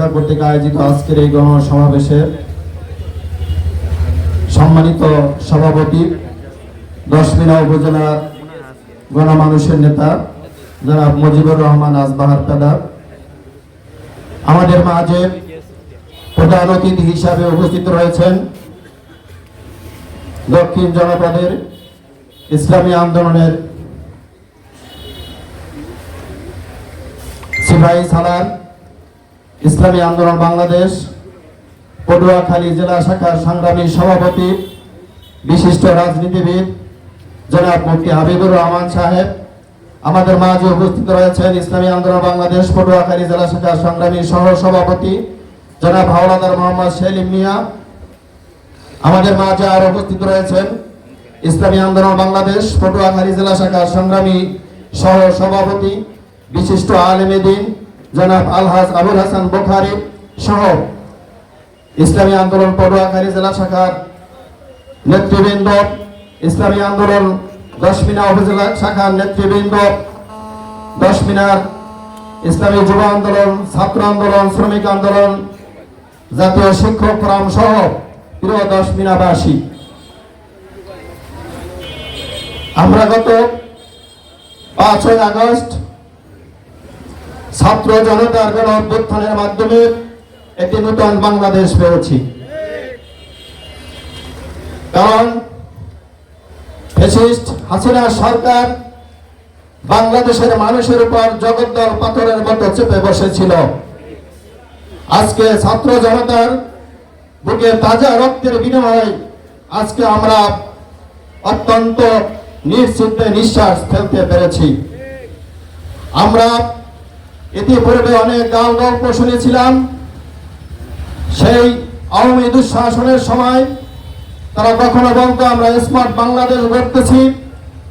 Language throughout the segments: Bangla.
শাখা কর্তৃক আয়োজিত আজকের এই গণ সমাবেশে সম্মানিত সভাপতি, দশমিনা উপজেলার গণমানুষের নেতা, জনাব মুজিবুর রহমান আজবাহার পেদা আমাদের মাঝে প্রধান অতিথি হিসাবে উপস্থিত রয়েছেন দক্ষিণ জনপদের ইসলামী আন্দোলনের সিপাহী সালার ইসলামী আন্দোলন বাংলাদেশ, পটুয়াখালী জেলা শাখার সংগ্রামী সভাপতি, বিশিষ্ট রাজনীতিবিদ, জনাব মুফতি হাবিবুর রহমান সাহেব, আমাদের মাঝে উপস্থিত রয়েছেন ইসলামী আন্দোলন বাংলাদেশ, পটুয়াখালী জেলা শাখার সংগ্রামী সহ সভাপতি, জনাব হাওলাদার মোহাম্মদ সেলিম মিয়া। আমাদের মাঝে আর উপস্থিত রয়েছেন ইসলামী আন্দোলন বাংলাদেশ, পটুয়াখালী জেলা শাখার সংগ্রামী সহ সভাপতি, বিশিষ্ট আলেম দিন জনাব আলহাজ আবুল হাসান বোখারি সহ ইসলামী আন্দোলন পটুয়াখালী জেলা শাখার নেতৃবৃন্দ, ইসলামী আন্দোলন দশমিনা উপজেলা শাখার নেতৃবৃন্দ, দশমিনার ইসলামী যুব আন্দোলন, ছাত্র আন্দোলন, শ্রমিক আন্দোলন, জাতীয় শিক্ষক ফোরাম সহ প্রিয় দশমিনাবাসী। আমরা গত পাঁচই আগস্ট ছাত্র জনতার গণ অভ্যুত্থানের মাধ্যমে একটি নূতন বাংলাদেশ পেয়েছি। কারণ হাসিনা সরকার বাংলাদেশের মানুষের উপর জগদ্দল পাথরের মতো চেপে বসেছিল। আজকে ছাত্র জনতার বুকে তাজা রক্তের বিনিময়ে আজকে আমরা অত্যন্ত নিশ্চিন্তে নিঃশ্বাস ফেলতে পেরেছি। আমরা ইতিপূর্বে অনেক গাল গল্প শুনেছিলাম। সেই আওয়ামী দুঃশাসনের সময় তারা কখনো বলতো, আমরা স্মার্ট বাংলাদেশ গড়তেছি।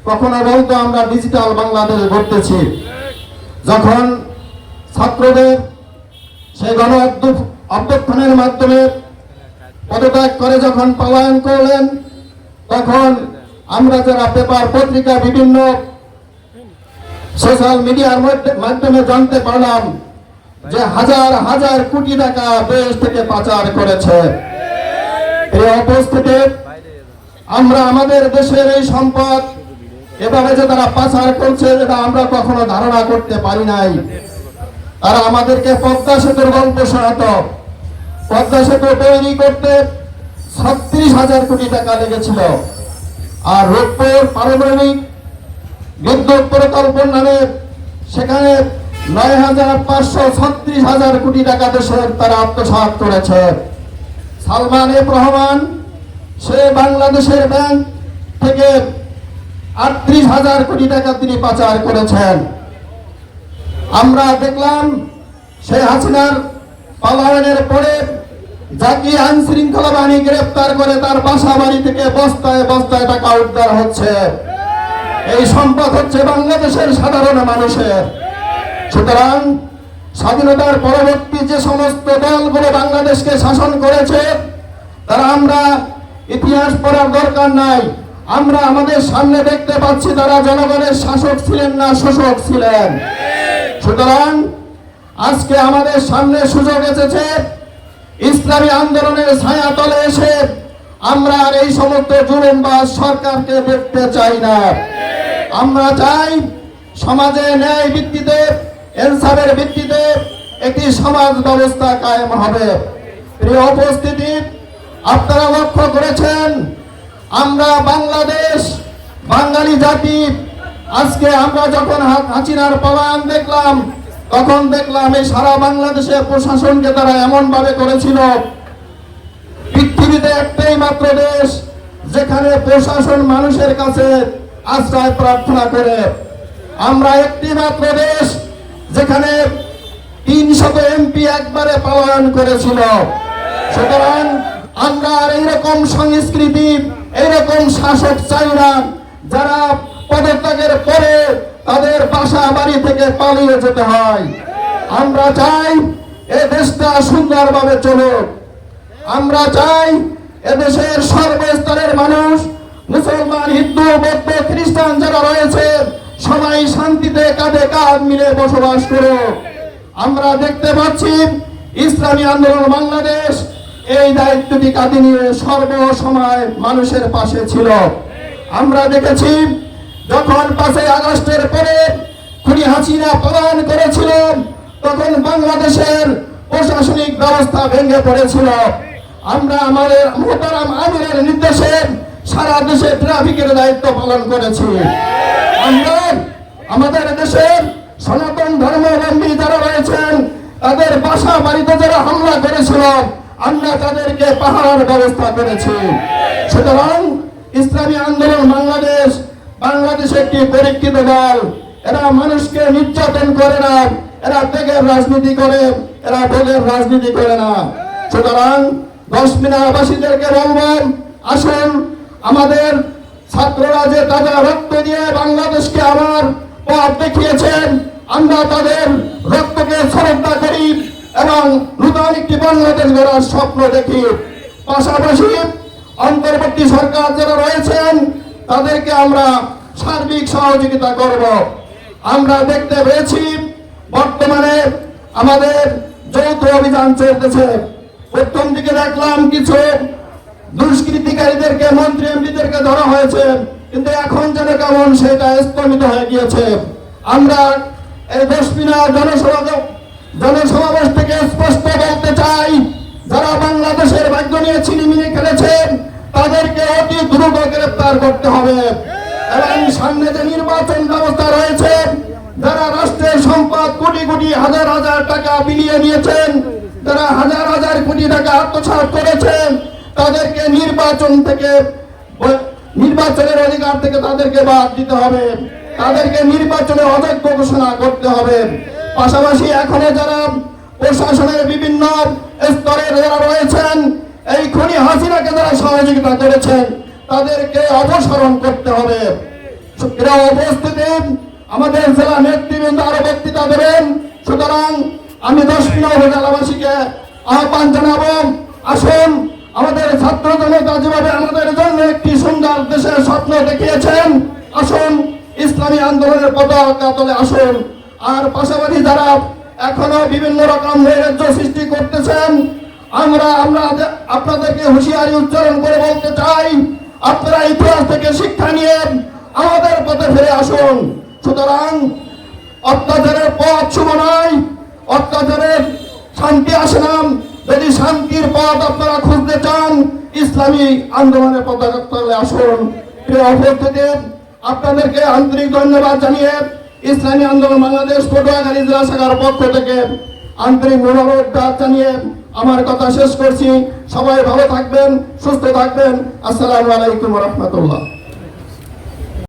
কখনো বলতো, আমরা ডিজিটাল বাংলাদেশ গড়তেছি। যখন ছাত্রদের সেই গণ অভ্যু- অভ্যুত্থানের মাধ্যমে পদত্যাগ করে যখন পলায়ন করলেন, তখন আমরা যারা পেপার পত্রিকা বিভিন্ন সোশ্যাল মিডিয়ার মাধ্যমে জানতে পারলাম যে হাজার হাজার কোটি টাকা দেশ থেকে পাচার করেছে। এই উপস্থিতি আমরা আমাদের দেশের এই সম্পদ এভাবে যে তারা পাচার করছে এটা আমরা কখনো ধারণা করতে পারি নাই। তারা আমাদেরকে পদ্মা সেতুর গল্প শোনাত। পদ্মা সেতু তৈরি করতে ছত্রিশ হাজার কোটি টাকা লেগেছিল। আর রূপপুর পারমাণবিক বিদ্যুৎ প্রকল্প নামে সেখানে নয় হাজার পাঁচশো ছত্রিশ হাজার কোটি টাকা দেশের তারা আত্মসাৎ করেছে। সালমান এফ রহমান, সে বাংলাদেশের ব্যাংক থেকে আটত্রিশ হাজার কোটি টাকা তিনি পাচার করেছেন। আমরা দেখলাম সেই হাসিনার পালায়নের পরে জাকি আইন শৃঙ্খলা বাহিনী গ্রেপ্তার করে তার বাসা বাড়ি থেকে বস্তায় বস্তায় টাকা উদ্ধার হচ্ছে। এই সম্পদ হচ্ছে বাংলাদেশের সাধারণ মানুষের। সুতরাং স্বাধীনতার পরবর্তী যে সমস্ত দলগুলো বাংলাদেশকে শাসন করেছে, তারা আমরা ইতিহাস পড়ার দরকার নাই। আমরা আমাদের সামনে দেখতে পাচ্ছি তারা জনগণের শাসক ছিলেন না শোষক ছিলেন। সুতরাং আজকে আমাদের সামনে সুযোগ এসেছে, ইসলামী আন্দোলনের ছায়া তলে এসে আমরা আর এই সমস্ত জুলুমবাজ সরকারকে দেখতে চাই না। আমরা চাই সমাজে ন্যায় ভিত্তিতে ইনসাফের ভিত্তিতে একটি সমাজ ব্যবস্থা কায়েম হবে। প্রিয় উপস্থিতি, আপনারা লক্ষ্য করেছেন, আমরা বাংলাদেশ, বাঙালি জাতি, আজকে আমরা যখন হাসিনার পলায়ন দেখলাম, তখন দেখলাম এই সারা বাংলাদেশের প্রশাসনকে তারা এমন ভাবে করেছিল। পৃথিবীতে একটাই মাত্র দেশ, যেখানে প্রশাসন মানুষের কাছে আশ্রয় প্রার্থনা করে। আমরা একটি মাত্র দেশ যেখানে তিনশত এমপি একবারে পলায়ন করেছিল। সুতরাং আমরা আর এইরকম সংস্কৃতি, এইরকম শাসক চাই না যারা পদত্যাগের পরে তাদের বাসা বাড়ি থেকে পালিয়ে যেতে হয়। আমরা চাই এ দেশটা সুন্দরভাবে চলুক। আমরা চাই এদেশের সর্বস্তরের মানুষ মুসলমান, হিন্দু, বৌদ্ধ, খ্রিস্টান যারা রয়েছে, সবাই শান্তিতে কাঁধে কাঁধ মিলে বসবাস করুক আমরা দেখতে পাচ্ছি ইসলামী আন্দোলন বাংলাদেশ এই দায়িত্বটি কাঁধে নিয়ে সর্বসময় মানুষের পাশে ছিল। আমরা দেখেছি যখন পাঁচই আগস্টের পরে খুনি হাসিনা পলায়ন করেছিল, তখন বাংলাদেশের প্রশাসনিক ব্যবস্থা ভেঙে পড়েছিল। আমরা আমাদের মোহতারাম আমিরের নির্দেশে সারা দেশে ট্রাফিকের দায়িত্ব পালন করেছি। আমাদের দেশের সনাতন ধর্মাবলম্বী যারা রয়েছেন, তাদের বাসা বাড়িতে যারা হামলা করেছিল, আমরা তাদেরকে পাহাড়ের ব্যবস্থা করেছি। সুতরাং ইসলামী আন্দোলন বাংলাদেশ বাংলাদেশ একটি পরীক্ষিত দল। এরা মানুষকে নির্যাতন করে না, এরা ত্যাগের রাজনীতি করে, এরা ভোগের রাজনীতি করে না। সুতরাং দশ মিনারবাসীদেরকে বলবেন, আসুন আমাদের ছাত্ররা যে তাদের রক্ত দিয়ে বাংলাদেশকে আমার পথ দেখিয়েছেন, আমরা তাদের রক্তকে শ্রদ্ধা করি এবং নূতন একটি বাংলাদেশ গড়ার স্বপ্ন দেখি। পাশাপাশি অন্তর্বর্তী সরকার যারা রয়েছেন, তাদেরকে আমরা সার্বিক সহযোগিতা করব। আমরা দেখতে পেয়েছি, বর্তমানে আমাদের যৌথ অভিযান চলতেছে। প্রথম দিকে দেখলাম কিছু দুষ্কৃতিকারীদেরকে, মন্ত্রী এমপিদেরকে ধরা হয়েছে, কিন্তু এখন যেন কেমন সেটা স্থগিত হয়ে গিয়েছে। আমরা এই দশমিনা জনসভা জনসমাবেশ থেকে স্পষ্ট বলতে চাই, যারা বাংলাদেশের ভাগ্য নিয়ে ছিনিমিনি খেলেছেন, তাদেরকে অতি দ্রুত গ্রেপ্তার করতে হবে। এবং সামনে যে নির্বাচন ব্যবস্থা রয়েছে, যারা রাষ্ট্রের সম্পদ কোটি কোটি হাজার হাজার টাকা বিলিয়ে নিয়েছেন যারা হাজার হাজার কোটি টাকা আত্মসাৎ করেছেন তাদেরকে নির্বাচন থেকে নির্বাচনের অধিকার থেকে তাদেরকে বাদ দিতে হবে। তাদেরকে নির্বাচনে অযোগ্য ঘোষণা করতে হবে। পাশাপাশি এখনও যারা প্রশাসনের বিভিন্ন স্তরে যারা রয়েছেন, এই খনি হাসিনাকে যারা সহযোগিতা করেছেন, তাদেরকে অপসারণ করতে হবে। এরা উপস্থিতি আমাদের জেলা নেতৃবৃন্দ আরও বক্তৃতা দেবেন। সুতরাং আমি দশ জেলাবাসীকে আহ্বান জানাব। আসুন আমাদের ছাত্র জনতা যেভাবে আমাদের জন্য একটি সুন্দর দেশের স্বপ্ন দেখিয়েছেন। আসুন, ইসলামী আন্দোলনের পতাকা তলে আসুন। আর পাশাপাশি যারা এখনও বিভিন্ন রকম নৈরাজ্য সৃষ্টি করতেছেন, আমরা আমরা আপনাদেরকে হুঁশিয়ারি উচ্চারণ করে বলতে চাই, আপনারা ইতিহাস থেকে শিক্ষা নিয়ে আমাদের পথে ফিরে আসুন। সুতরাং অত্যাচারের পথ শুভ নয়, অত্যাচারের শান্তি আসে না। যদি শান্তির পথ আপনারা খুঁজতে চান, ইসলামী আন্দোলনের তলে আসুন। আপনাদেরকে আন্তরিক ধন্যবাদ জানিয়ে ইসলামী আন্দোলন বাংলাদেশ পটুয়াখালী জেলা শাখার পক্ষ থেকে আন্তরিক মনোভাব জানিয়ে আমার কথা শেষ করছি। সবাই ভালো থাকবেন, সুস্থ থাকবেন। আসসালামু আলাইকুম রহমতুল্লাহ।